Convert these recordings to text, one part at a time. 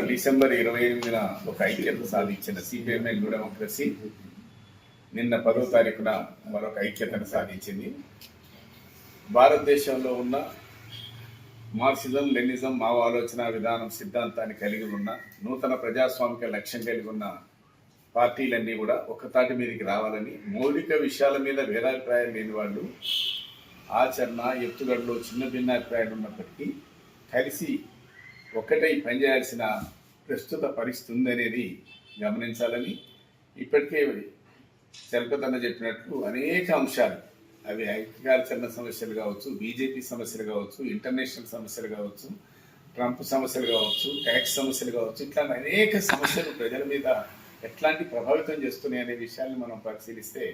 December ఇరవై ఎనిమిదిన ఒక ఐక్యత సాధించిన సిపిఎంఐ న్యూ డెమోక్రసీ నిన్న పదో తారీఖున మరొక ఐక్యతను సాధించింది. భారతదేశంలో ఉన్న మార్క్సిజం లెనిజం మావ ఆలోచన విధానం సిద్ధాంతాన్ని కలిగి ఉన్న నూతన ప్రజాస్వామిక లక్ష్యం కలిగి ఉన్న పార్టీలన్నీ కూడా ఒకతాటి మీదకి రావాలని మౌలిక విషయాల మీద భేదాభిప్రాయం లేని వాళ్ళు ఆచరణ ఎత్తుగడలో చిన్న భిన్నాభిప్రాయాలు ఉన్నప్పటికీ కలిసి ఒక్కటై పనిచేయాల్సిన ప్రస్తుత పరిస్థితి ఉందనేది గమనించాలని ఇప్పటికే చలపతన్న చెప్పినట్లు అనేక అంశాలు. అవి ఐక్యకార్చరణ సమస్యలు కావచ్చు బీజేపీ సమస్యలు కావచ్చు ఇంటర్నేషనల్ సమస్యలు కావచ్చు ట్రంప్ సమస్యలు కావచ్చు ట్యాక్స్ సమస్యలు కావచ్చు ఇట్లా అనేక సమస్యలు ప్రజల మీద ఎట్లాంటి ప్రభావితం చేస్తున్నాయి అనే విషయాన్ని మనం పరిశీలిస్తే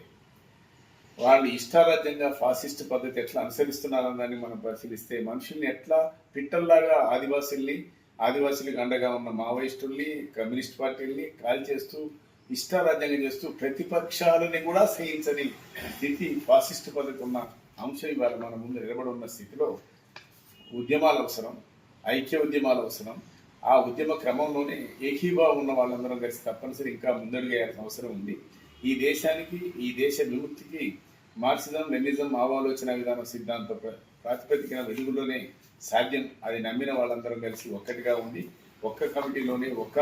వాళ్ళు ఇష్టారాజ్యంగా ఫాసిస్ట్ పద్ధతి ఎట్లా అనుసరిస్తున్నారన్న దాన్ని మనం పరిశీలిస్తే మనుషుల్ని ఎట్లా పిట్టల్లాగా ఆదివాసుల్ని ఆదివాసులకు అండగా ఉన్న మావోయిస్టుల్ని కమ్యూనిస్ట్ పార్టీల్ని కాల్ చేస్తూ ఇష్టారాజ్యంగా చేస్తూ ప్రతిపక్షాలని కూడా సహించని స్థితి ఫాసిస్ట్ పద్ధతి ఉన్న అంశం ఇవాళ మన ముందు నిలబడి ఉన్న స్థితిలో ఉద్యమాలు అవసరం ఐక్య ఉద్యమాలు అవసరం. ఆ ఉద్యమ క్రమంలోనే ఏకీభావం ఉన్న వాళ్ళందరం కలిసి తప్పనిసరి ఇంకా ముందడుగేయాల్సిన అవసరం ఉంది. ఈ దేశానికి ఈ దేశ విముక్తికి మార్క్సిజం లెనిజం ఆవాలోచన విధానం సిద్ధాంత ప్రాతిపదికన వెలుగులోనే సాధ్యం అది నమ్మిన వాళ్ళందరం కలిసి ఒక్కటిగా ఉండి ఒక్క కమిటీలోనే ఒక్క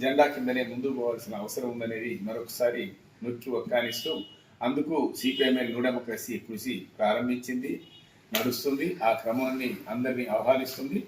జెండా కిందనే ముందుకు పోవాల్సిన అవసరం ఉందనేది మరొకసారి నొక్కి ఒక్కానిస్తూ అందుకు సిపిఎంఎల్ న్యూ డెమోక్రసీ కృషి ప్రారంభించింది నడుస్తుంది. ఆ క్రమాన్ని అందరినీ ఆహ్వానిస్తుంది.